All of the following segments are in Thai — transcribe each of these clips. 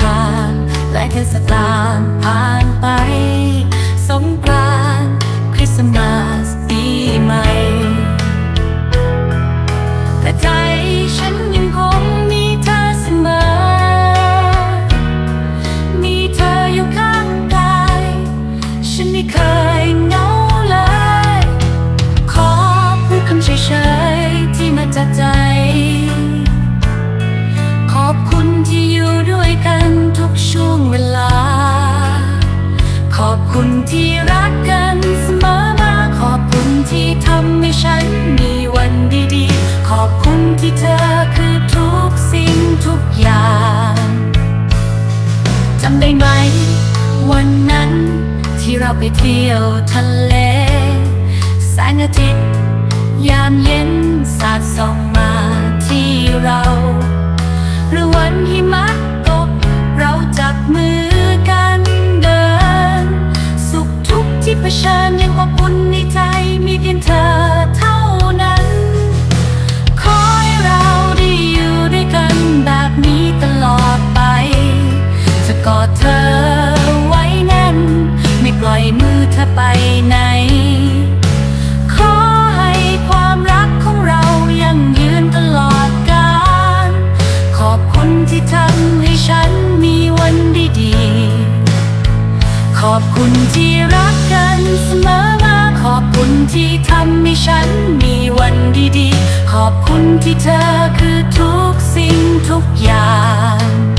ผ่านและเทศกาลผ่านไป สงกรานต์คริสต์มาส เราไปเที่ยวทะเล แสงอาทิตย์ ยามเย็นสาดส่องมาที่เราหรือวันหิมะตกเราจับมือกันเดิน สุขทุกข์ที่เผชิญยังอบอุ่นในใจมีเพียงเธอเท่านั้น ขอให้เราได้อยู่ด้วยกันแบบนี้ตลอดไป จะกอดเธอ ธอไปไหน ขอให้ความรักของเรายังยืนตลอดกาลขอบคุณที่ทำให้ฉันมีวันดีๆ ขอบคุณที่รักกันเสมอมา ขอบคุณที่ทำให้ฉันมีวันดีๆ ขอบคุณที่เธอคือทุกสิ่งทุกอย่าง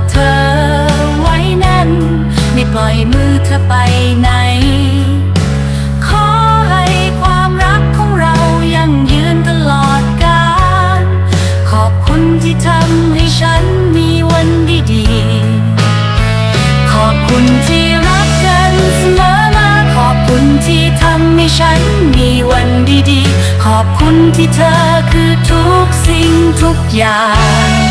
ดเธอไว้แน่น ไม่ปล่อยมือเธอไปไหน ขอให้ความรักของเรายังยืนตลอดกาลขอบคุณที่ทำให้ฉันมีวันดีๆ ขอบคุณที่รักกันเสมอมาขอบคุณที่ทำให้ฉันมีวันดีๆ ขอบคุณที่เธอคือทุกสิ่งทุกอย่าง